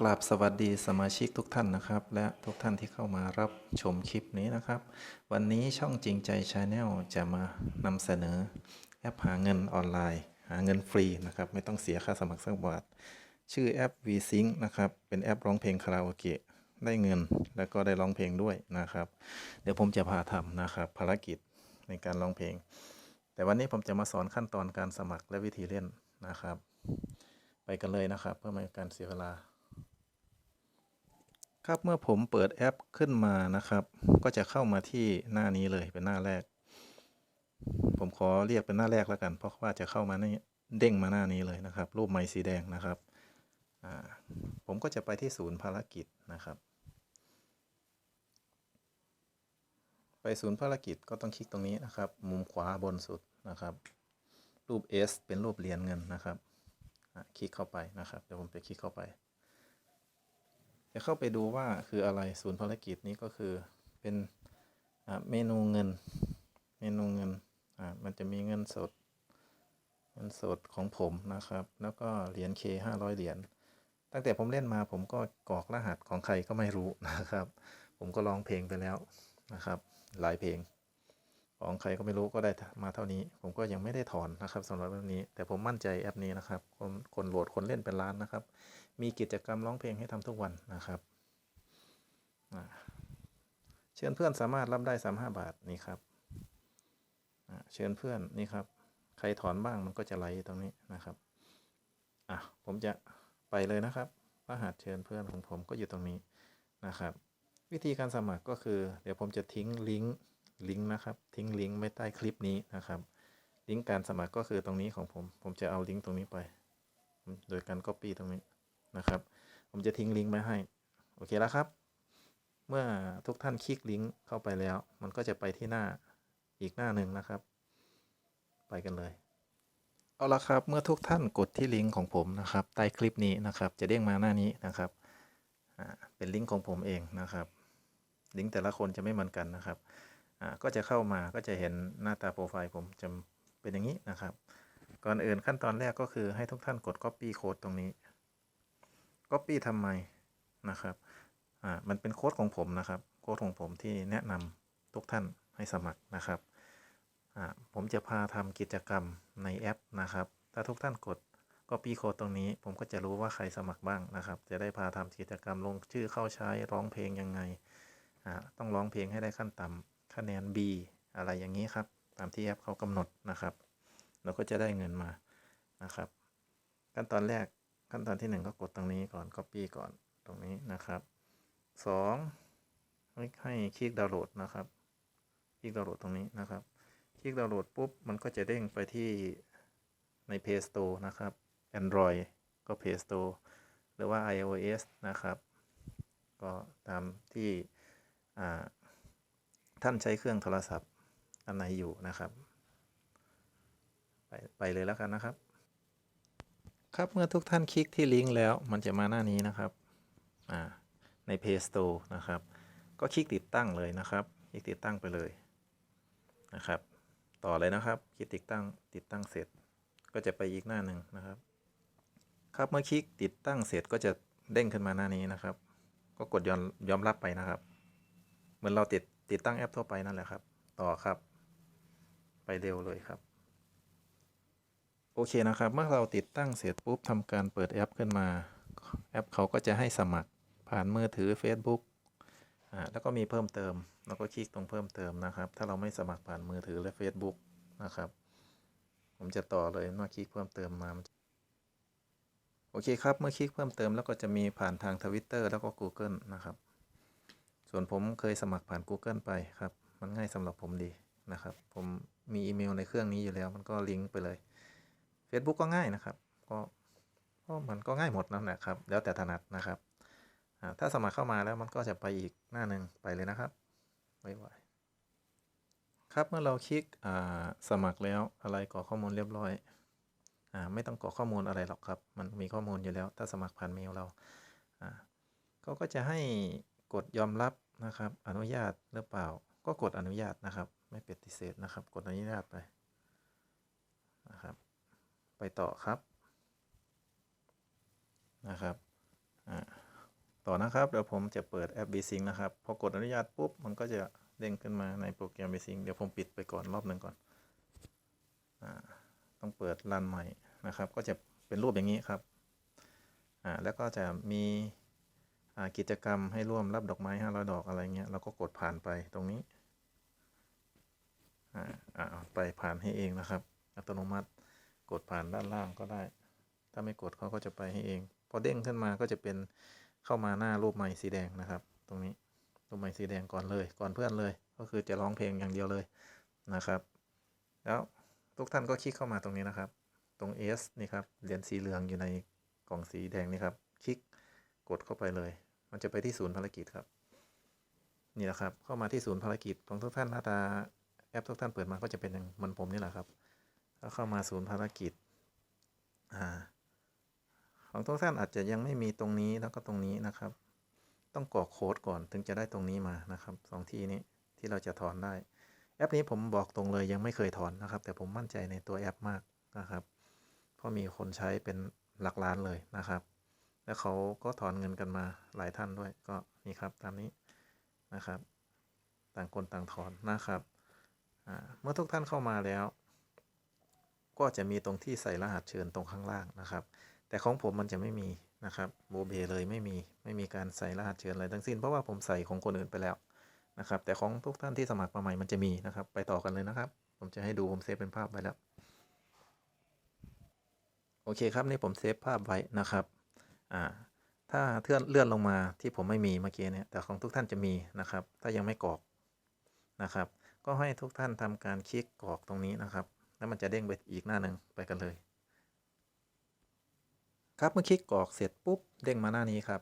กราบสวัสดีสมาชิกทุกท่านนะครับ และทุกท่านที่เข้ามารับชมคลิปนี้นะครับ วันนี้ช่องจริงใจชาแนลจะมานำเสนอ แอปหาเงินออนไลน์ หาเงินฟรีนะครับ ไม่ต้องเสียค่าสมัครสักบาทชื่อแอป VSync นะครับ เป็นแอปร้องเพลงคาราโอเกะได้เงิน แล้วก็ได้ร้องเพลงด้วยนะครับ เดี๋ยวผมจะพาทำนะครับภารกิจในการร้องเพลง แต่วันนี้ผมจะมาสอนขั้นตอนการสมัครและวิธีเล่นนะครับ ไปกันเลยนะครับ เพื่อไม่ให้การเสียเวลา ครับเมื่อผมเปิดแอปขึ้นมานะครับ ก็จะเข้ามาที่หน้านี้เลยเป็นหน้าแรก ผมขอเรียกเป็นหน้าแรกแล้วกัน เพราะว่าจะเข้ามานี่เด้งมาหน้านี้เลยนะครับ รูปไม้สีแดงนะครับผมก็จะไปที่ศูนย์ภารกิจนะครับ ไปศูนย์ภารกิจก็ต้องคลิกตรงนี้นะครับ มุมขวาบนสุดนะครับ รูป S เป็นรูปเหรียญเงินนะครับคลิกเข้าไปนะครับ เดี๋ยวผมจะคลิกเข้าไป จะเข้าไปดูว่าคืออะไรศูนย์ภารกิจนี้ก็คือเป็นเมนูเงิน เมนูเงินอ่ามันจะมีเงินสดเงินสดของผมนะครับ แล้วก็เหรียญเคห้าร้อยเหรียญตั้งแต่ผมเล่นมาผมก็กรอกรหัสของใครก็ไม่รู้นะครับ ผมก็ร้องเพลงไปแล้วนะครับ หลายเพลง ของใครก็ไม่รู้ก็ได้มาเท่านี้ ผมก็ยังไม่ได้ถอนนะครับสำหรับเรื่องนี้ แต่ผมมั่นใจแอปนี้นะครับ คนคนโหลดคนเล่นเป็นล้านนะครับ มีกิจกรรมร้องเพลงให้ทำทุกวันนะครับเชิญเพื่อนสามารถรับได้35บาทนี่ครับเชิญเพื่อนนี่ครับ ใครถอนบ้างมันก็จะไหลตรงนี้นะครับอะผมจะไปเลยนะครับรหัสเชิญเพื่อนของผมก็อยู่ตรงนี้นะครับ วิธีการสมัครก็คือ เดี๋ยวผมจะทิ้งลิงก์ ลิงก์นะครับ ทิ้งลิงก์ไว้ใต้คลิปนี้นะครับ ลิงก์การสมัครก็คือตรงนี้ของผม ผมจะเอาลิงก์ตรงนี้ไป โดยการ Copy ตรงนี้นะครับ ผมจะทิ้งลิงก์ไว้ให้ โอเคแล้วครับ เมื่อทุกท่านคลิกลิงก์เข้าไปแล้ว มันก็จะไปที่หน้าอีกหน้าหนึ่งนะครับ ไปกันเลย เอาละครับ เมื่อทุกท่านกดที่ลิงก์ของผมนะครับ ใต้คลิปนี้นะครับ จะเด้งมาหน้านี้นะครับ เป็นลิงก์ของผมเองนะครับ ลิงก์แต่ละคนจะไม่เหมือนกันนะครับ ก็จะเข้ามาก็จะเห็นหน้าตาโปรไฟล์ผมจะเป็นอย่างนี้นะครับ ก่อนอื่นขั้นตอนแรกก็คือให้ทุกท่านกด Copy โค้ดตรงนี้ Copy ทำไมนะครับอ่ามันเป็นโค้ดของผมนะครับ โค้ดของผมที่แนะนำทุกท่านให้สมัครนะครับอ่าผมจะพาทำกิจกรรมในแอปนะครับ ถ้าทุกท่านกด Copy โค้ดตรงนี้ ผมก็จะรู้ว่าใครสมัครบ้างนะครับ จะได้พาทำกิจกรรมลงชื่อเข้าใช้ร้องเพลงยังไงอ่าต้องร้องเพลงให้ได้ขั้นต่ำ คะแนน B อะไรอย่างนี้ครับ ตามที่แอปเขากำหนดนะครับ เราก็จะได้เงินมานะครับ ขั้นตอนแรกขั้นตอนที่ 1 ก็กดตรงนี้ก่อน Copy ก่อนตรงนี้นะครับ2ให้ให้คลิกดาวน์โหลดนะครับคลิกดาวน์โหลดตรงนี้นะครับ คลิกดาวน์โหลดปุ๊บมันก็จะเด้งไปที่ใน Play Store นะครับ Android ก็ Play Store หรือว่า iOS นะครับ ก็ตามที่อ่า ท่านใช้เครื่องโทรศัพท์อันไหนอยู่นะครับ ไปไปเลยแล้วกันนะครับ ครับเมื่อทุกท่านคลิกที่ลิงก์แล้ว มันจะมาหน้านี้นะครับใน Play Store นะครับ ก็คลิกติดตั้งเลยนะครับ คลิกติดตั้งไปเลยนะครับ ต่อเลยนะครับคลิกติดตั้งติดตั้งเสร็จ ก็จะไปอีกหน้าหนึ่งนะครับ ครับเมื่อคลิกติดตั้งเสร็จก็จะเด้งขึ้นมาหน้านี้นะครับ ก็กดยอมยอมรับไปนะครับ เหมือนเราติด ติดตั้งแอปทั่วไปนั่นแหละครับ ต่อครับ ไปเร็วเลยครับ โอเคนะครับ เมื่อเราติดตั้งเสร็จปุ๊บทำการเปิดแอปขึ้นมา แอปเขาก็จะให้สมัครผ่านมือถือ Facebook อ่าแล้วก็มีเพิ่มเติมแล้วก็คลิกตรงเพิ่มเติมนะครับ ถ้าเราไม่สมัครผ่านมือถือและ Facebook นะครับ ผมจะต่อเลยเมื่อคลิกเพิ่มเติมมาโอเคครับ เมื่อคลิกเพิ่มเติมแล้วก็จะมีผ่านทางทวิตเตอร์แล้วก็ Google นะครับ ส่วนผมเคยสมัครผ่าน Google ไปครับ มันง่ายสำหรับผมดีนะครับ ผมมีอีเมลในเครื่องนี้อยู่แล้ว มันก็ลิงก์ไปเลย Facebook ก็ง่ายนะครับ ก็ก็มันก็ง่ายหมดนั่นแหละครับ แล้วแต่ถนัดนะครับถ้าสมัครเข้ามาแล้วมันก็จะไปอีกหน้าหนึ่งไปเลยนะครับไว้ไวครับเมื่อเราคลิกอ่าสมัครแล้วอะไรกรอกข้อมูลเรียบร้อยอ่าไม่ต้องกรอกข้อมูลอะไรหรอกครับ มันมีข้อมูลอยู่แล้ว ถ้าสมัครผ่านเมลเราอ่าเขาก็จะให้กดยอมรับ นะครับ อนุญาตหรือเปล่า ก็กดอนุญาตนะครับ ไม่ปฏิเสธนะครับ กดอนุญาตไปนะครับ ไปต่อครับนะครับอ่าต่อนะครับเดี๋ยวผมจะเปิดแอป VSync นะครับ พอกดอนุญาตปุ๊บมันก็จะเด้งขึ้นมาในโปรแกรม VSync เดี๋ยวผมปิดไปก่อนรอบหนึ่งก่อนอาต้องเปิดรันใหม่นะครับ ก็จะเป็นรูปอย่างนี้ครับอ่าแล้วก็จะมี กิจกรรมให้ร่วมรับดอกไม้500ดอกอะไรเงี้ยเราก็กดผ่านไปตรงนี้อ่าอ่าไปผ่านให้เองนะครับ อัตโนมัติกดผ่านด้านล่างก็ได้ ถ้าไม่กดเขาก็จะไปให้เอง พอเด้งขึ้นมาก็จะเป็นเข้ามาหน้ารูปไม้สีแดงนะครับ ตรงนี้รูปไม้สีแดงก่อนเลย ก่อนเพื่อนเลย ก็คือจะร้องเพลงอย่างเดียวเลยนะครับ แล้วทุกท่านก็คลิกเข้ามาตรงนี้นะครับ ตรง S นี่ครับเหรียญสีเหลืองอยู่ในกล่องสีแดงนี่ครับ คลิกกดเข้าไปเลย มันจะไปที่ศูนย์ภารกิจครับ นี่แหละครับ เข้ามาที่ศูนย์ภารกิจของทุกท่านหน้าตาแอปทุกท่านเปิดมาก็จะเป็นอย่างมันผมนี่แหละครับแล้วเข้ามาศูนย์ภารกิจอ่าของทุกท่านอาจจะยังไม่มีตรงนี้แล้วก็ตรงนี้นะครับ ต้องกรอกโค้ดก่อนถึงจะได้ตรงนี้มานะครับสองที่นี้ที่เราจะถอนได้ แอปนี้ผมบอกตรงเลยยังไม่เคยถอนนะครับ แต่ผมมั่นใจในตัวแอปมากนะครับ เพราะมีคนใช้เป็นหลักล้านเลยนะครับ แล้วเขาก็ถอนเงินกันมาหลายท่านด้วยก็นี่ครับตามนี้นะครับ ต่างคนต่างถอนนะครับเมื่อทุกท่านเข้ามาแล้ว ก็จะมีตรงที่ใส่รหัสเชิญตรงข้างล่างนะครับ แต่ของผมมันจะไม่มีนะครับโบเบเลยไม่มีไม่มีการใส่รหัสเชิญอะไรทั้งสิ้นเพราะว่าผมใส่ของคนอื่นไปแล้วนะครับ แต่ของทุกท่านที่สมัครมาใหม่มันจะมีนะครับ ไปต่อกันเลยนะครับ ผมจะให้ดูผมเซฟเป็นภาพไว้แล้วโอเคครับนี่ผมเซฟภาพไว้นะครับ อ่าถ้าเลื่อนเลื่อนลงมาที่ผมไม่มีเมื่อกี้เนี่ยแต่ของทุกท่านจะมีนะครับ ถ้ายังไม่กรอกนะครับ ก็ให้ทุกท่านทำการคลิกกรอกตรงนี้นะครับ แล้วมันจะเด้งไปอีกหน้าหนึ่งไปกันเลย ครับเมื่อคลิกกรอกเสร็จปุ๊บเด้งมาหน้านี้ครับ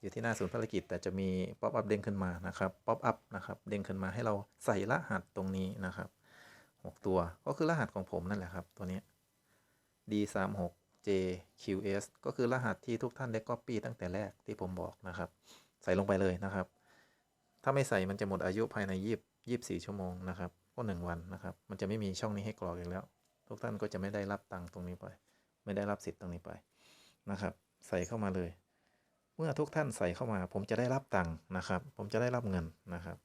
อยู่ที่หน้าศูนย์ภารกิจแต่จะมีป๊อปอัพเด้งขึ้นมานะครับป๊อปอัพนะครับเด้งขึ้นมาให้เราใส่รหัสตรงนี้นะครับ 6 ตัวก็คือรหัสของผมนั่นแหละครับ ตัวนี้ D36 JQS ก็คือรหัสที่ทุกท่านได้ Copy ตั้งแต่แรกที่ผมบอกนะครับ ใส่ลงไปเลยนะครับ ถ้าไม่ใส่มันจะหมดอายุภายใน20 24 ชั่วโมงนะครับก็1วันนะครับ มันจะไม่มีช่องนี้ให้กรอกอีกแล้ว ทุกท่านก็จะไม่ได้รับตังค์ตรงนี้ไป ไม่ได้รับสิทธิ์ตรงนี้ไปนะครับ ใส่เข้ามาเลย เมื่อทุกท่านใส่เข้ามา ผมจะได้รับตังค์นะครับ ผมจะได้รับเงินนะครับ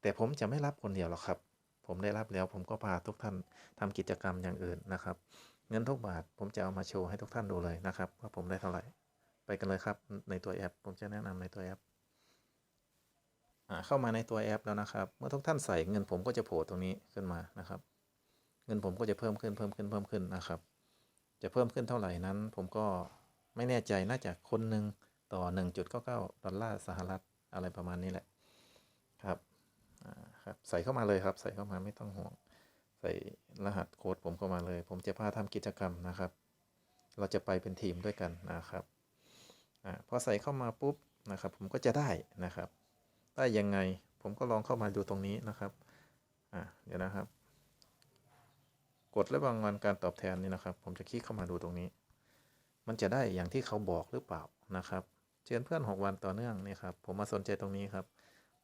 แต่ผมจะไม่รับคนเดียวหรอกครับ ผมได้รับแล้วผมก็พาทุกท่านทำกิจกรรมอย่างอื่นนะครับ เงินทุกบาทผมจะเอามาโชว์ให้ทุกท่านดูเลยนะครับ ว่าผมได้เท่าไหร่ ไปกันเลยครับในตัวแอป ผมจะแนะนำในตัวแอปเข้ามาในตัวแอปแล้วนะครับ เมื่อทุกท่านใส่เงินผมก็จะโผล่ตรงนี้ขึ้นมานะครับ เงินผมก็จะเพิ่มขึ้นเพิ่มขึ้นเพิ่มขึ้นนะครับ จะเพิ่มขึ้นเท่าไหร่นั้น ผมก็ไม่แน่ใจน่าจะคนหนึ่งต่อ 1.99ดอลลาร์สหรัฐอะไรประมาณนี้แหละครับครับ ใส่เข้ามาเลยครับ ใส่เข้ามาไม่ต้องห่วง รหัสโค้ดผมเข้ามาเลย ผมจะพาทำกิจกรรมนะครับ เราจะไปเป็นทีมด้วยกันนะครับอ่าพอใส่เข้ามาปุ๊บนะครับ ผมก็จะได้นะครับ ได้ยังไงผมก็ลองเข้ามาดูตรงนี้นะครับอ่าเดี๋ยวนะครับ กดและรางวัลการตอบแทนนี่นะครับ ผมจะคลิกเข้ามาดูตรงนี้ มันจะได้อย่างที่เขาบอกหรือเปล่านะครับ เชิญเพื่อน 6 วันต่อเนื่องนี่ครับ ผมมาสนใจตรงนี้ครับ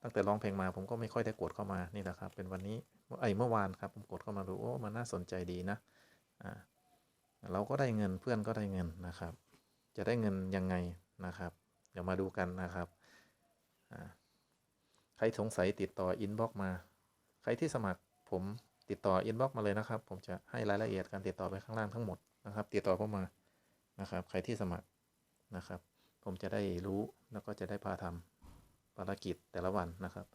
ตั้งแต่ร้องเพลงมาผมก็ไม่ค่อยได้กดเข้ามานี่แหละครับ เป็นวันนี้ไอ้เมื่อวานครับผมกดเข้ามาดูโอ้มันน่าสนใจดีนะอ่าเราก็ได้เงินเพื่อนก็ได้เงินนะครับ จะได้เงินยังไงนะครับ เดี๋ยวมาดูกันนะครับอ่าใครสงสัยติดต่ออินบ็อกมา ใครที่สมัครผมติดต่ออินบ็อกมาเลยนะครับ ผมจะให้รายละเอียดการติดต่อไปข้างล่างทั้งหมดนะครับ ติดต่อเข้ามานะครับ ใครที่สมัครนะครับ ผมจะได้รู้แล้วก็จะได้พาทำ ภารกิจแต่ละวันนะครับ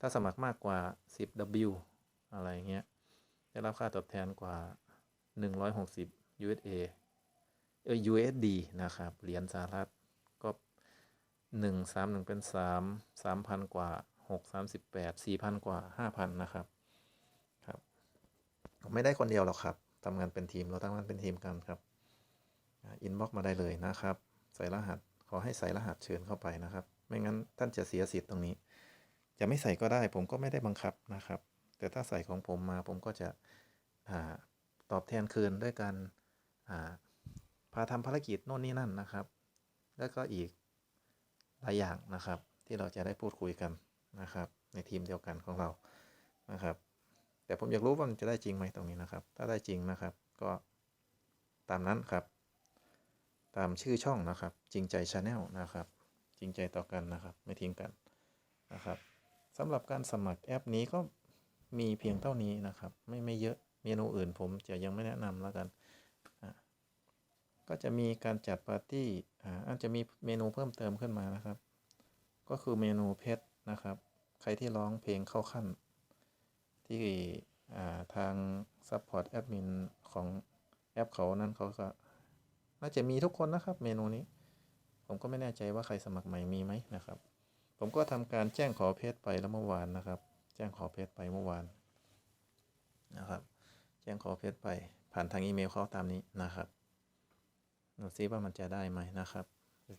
ถ้าสมัครมากกว่า 10W อะไรเงี้ย ได้รับค่าตอบแทนกว่า 160 USA เออ USD นะครับ เหรียญสหรัฐก็ 1 3 1 เป็น 3 3,000 กว่า 6 38 4,000 กว่า 5,000 นะครับ ครับ ไม่ได้คนเดียวหรอกครับทำงานเป็นทีม เราทำงานเป็นทีมกันครับ อินบ็อกมาได้เลยนะครับ ใส่รหัส ขอให้ใส่รหัสเชิญเข้าไปนะครับ ไม่งั้นท่านจะเสียสิทธิ์ตรงนี้ จะไม่ใส่ก็ได้ผมก็ไม่ได้บังคับนะครับ แต่ถ้าใส่ของผมมาผมก็จะอตอบแทนคืนด้วยการาพาทำภารกิจโน่นนี่นั่นนะครับ แล้วก็อีกหลายอย่างนะครับ ที่เราจะได้พูดคุยกันนะครับ ในทีมเดียวกันของเรานะครับ แต่ผมอยากรู้ว่ามันจะได้จริงไหมตรงนี้นะครับ ถ้าได้จริงนะครับก็ตามนั้นครับ ตามชื่อช่องนะครับ จริงใจชาแนลนะครับ ริงใจต่อกันนะครับ ไม่ทิ้งกันนะครับสำหรับการสมัครแอปนี้ก็มีเพียงเท่านี้นะครับ ไม่ไม่เยอะเมนูอื่นผมจะยังไม่แนะนำแล้วกันอะก็จะมีการจัดปาร์ตี้อ่าอาจจะมีเมนูเพิ่มเติมขึ้นมานะครับ ก็คือเมนูเพชรนะครับ ใครที่ร้องเพลงเข้าขั้น ที่อ่าทาง Support Admin ของแอปเขานั้นเขาก็น่าจะมีทุกคนนะครับเมนูนี้ ผมก็ไม่แน่ใจว่าใครสมัครใหม่มีไหมนะครับ ผมก็ทำการแจ้งขอเพจไปแล้วเมื่อวานนะครับ แจ้งขอเพจไปเมื่อวานนะครับ แจ้งขอเพจไป ผ่านทางอีเมลเขาตามนี้นะครับดูซิว่ามันจะได้ไหมนะครับ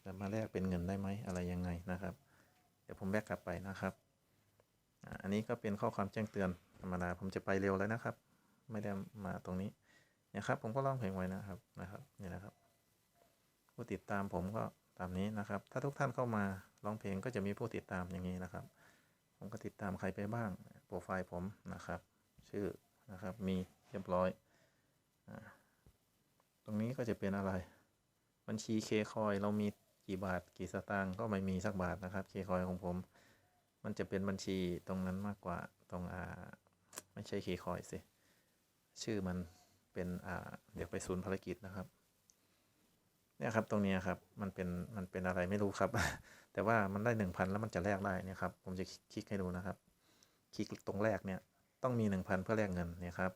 จะมาแลกเป็นเงินได้ไหมอะไรยังไงนะครับ เดี๋ยวผมแบกกลับไปนะครับอันนี้ก็เป็นข้อความแจ้งเตือนธรรมดาผมจะไปเร็วแล้วนะครับ ไม่ได้มาตรงนี้นี่ยครับ ผมก็ร้องเพลงไว้นะครับนะครับนี่นะครับผู้ติดตามผมก็ามนี้นะครับ ถ้าทุกท่านเข้ามาร้องเพลงก็จะมีผู้ติดตามอย่างนี้นะครับ ผมก็ติดตามใครไปบ้าง โปรไฟล์ผมนะครับ ชื่อนะครับมีเรียบร้อย ตรงนี้ก็จะเป็นอะไร บัญชีเคคอยเรามีกี่บาทกี่สตางค์ก็ไม่มีสักบาทนะครับเคคอยของผม มันจะเป็นบัญชีตรงนั้นมากกว่าตรงอ่าไม่ใช่เคคอยสิ ชื่อมันเป็นอ่าเดี๋ยวไปศูนย์ภารกิจนะครับ เนี่ยครับตรงนี้ครับมันเป็นมันเป็นอะไรไม่รู้ครับ แต่ว่ามันได้หนึ่งพันแล้วมันจะแลกได้เนี่ยครับผมจะคลิกให้ดูนะครับ คลิกตรงแรกเนี่ยต้องมีหนึ่งพันเพื่อแลกเงินเนี่ยครับ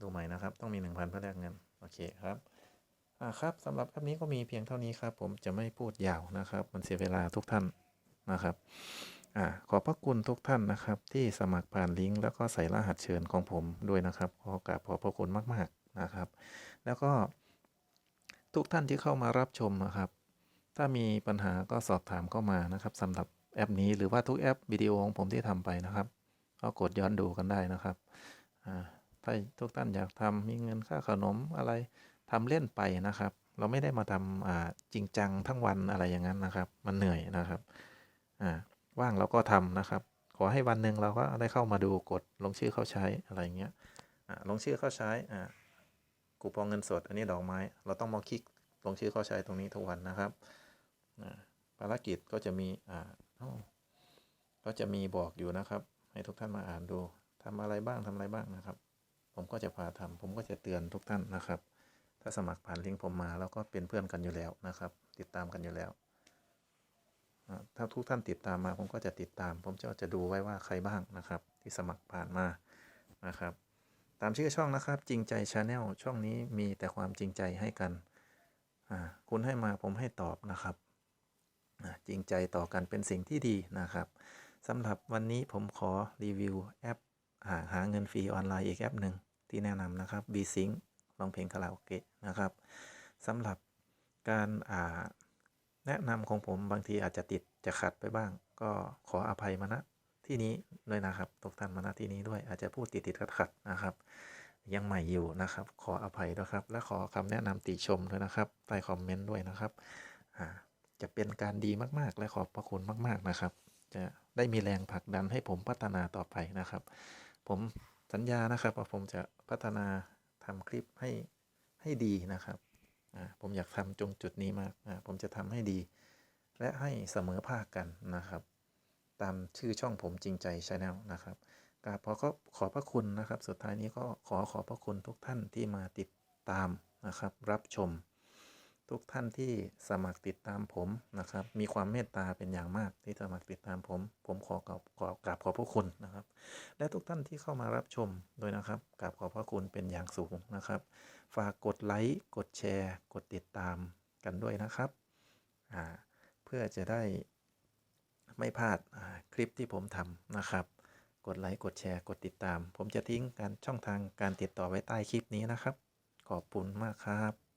ดูใหม่นะครับต้องมีหนึ่งพันเพื่อแลกเงินโอเคครับอ่าครับสำหรับแอปนี้ก็มีเพียงเท่านี้ครับ ผมจะไม่พูดยาวนะครับ มันเสียเวลาทุกท่านนะครับอ่าขอบพระคุณทุกท่านนะครับ ที่สมัครผ่านลิงก์แล้วก็ใส่รหัสเชิญของผมด้วยนะครับขอกราบขอบพระคุณมาก ๆนะครับ แล้วก็ ทุกท่านที่เข้ามารับชมนะครับ ถ้ามีปัญหาก็สอบถามเข้ามานะครับสำหรับแอปนี้หรือว่าทุกแอปวิดีโอของผมที่ทำไปนะครับ ก็กดย้อนดูกันได้นะครับอ่าถ้าทุกท่านอยากทำมีเงินค่าขนมอะไรทำเล่นไปนะครับ เราไม่ได้มาทำอ่าจริงจังทั้งวันอะไรอย่างนั้นนะครับ มันเหนื่อยนะครับอ่าว่างเราก็ทำนะครับ ขอให้วันหนึ่งเราก็ได้เข้ามาดูกดลงชื่อเข้าใช้อะไรอย่างเงี้ยอ่าลงชื่อเข้าใช้อ่า คูปองเงินสด อันนี้ดอกไม้ เราต้องมาคลิกลงชื่อเข้าใช้ตรงนี้ทุกวันนะครับอ่าภารกิจก็จะมีอ่าก็จะมีบอกอยู่นะครับ ให้ทุกท่านมาอ่านดูทำอะไรบ้างทำอะไรบ้างนะครับ ผมก็จะพาทำผมก็จะเตือนทุกท่านนะครับ ถ้าสมัครผ่านลิงก์ผมมาแล้วก็เป็นเพื่อนกันอยู่แล้วนะครับ ติดตามกันอยู่แล้วอ่าถ้าทุกท่านติดตามมาผมก็จะติดตาม ผมจะจะดูไว้ว่าใครบ้างนะครับ ที่สมัครผ่านมานะครับ ตามชื่อช่องนะครับ จริงใจชาแนลช่องนี้มีแต่ความจริงใจให้กัน คุณให้มาผมให้ตอบนะครับ จริงใจต่อกันเป็นสิ่งที่ดีนะครับสำหรับวันนี้ผมขอรีวิวแอปหาหาเงินฟรีออนไลน์อีกแอปหนึ่งที่แนะนำนะครับ b s y n c ร้องเพลงคาราโอเกะนะครับสำหรับการาแนะนำของผมบางทีอาจจะติดจะขัดไปบ้าง ก็ขออภัยมาณ ที่นี้ด้วยนะครับทุกท่านมาณที่นี้ด้วยอาจจะพูดติดติดขัดขัดนะครับ ยังใหม่อยู่นะครับ ขออภัยด้วยครับ และขอคำแนะนำติชมด้วยนะครับใต้คอมเมนต์ด้วยนะครับอ่าจะเป็นการดีมากๆ และขอบพระคุณมาก ๆนะครับ จะได้มีแรงผลักดันให้ผมพัฒนาต่อไปนะครับ ผมสัญญานะครับว่าผมจะพัฒนาทำคลิปให้ให้ดีนะครับอ่าผมอยากทำจงจุดนี้มากอ่าผมจะทำให้ดี และให้เสมอภาคกันนะครับ ตามชื่อช่องผมจริงใจชาแนลนะครับกราบขอขอขอพระคุณนะครับ สุดท้ายนี้ก็ขอขอบพระคุณทุกท่านที่มาติดตามนะครับ รับชม ทุกท่านที่สมัครติดตามผมนะครับ มีความเมตตาเป็นอย่างมากที่สมัครติดตามผม ผมขอกราบขอกราบขอบพระคุณนะครับ และทุกท่านที่เข้ามารับชมด้วยนะครับกราบขอบพระคุณเป็นอย่างสูงนะครับ ฝากกดไลค์กดแชร์ กดติดตามกันด้วยนะครับเพื่อจะได้ ไม่พลาดคลิปที่ผมทำนะครับ กดไลค์กดแชร์กดติดตาม ผมจะทิ้งการช่องทางการติดต่อไว้ใต้คลิปนี้นะครับ ขอบคุณมากครับ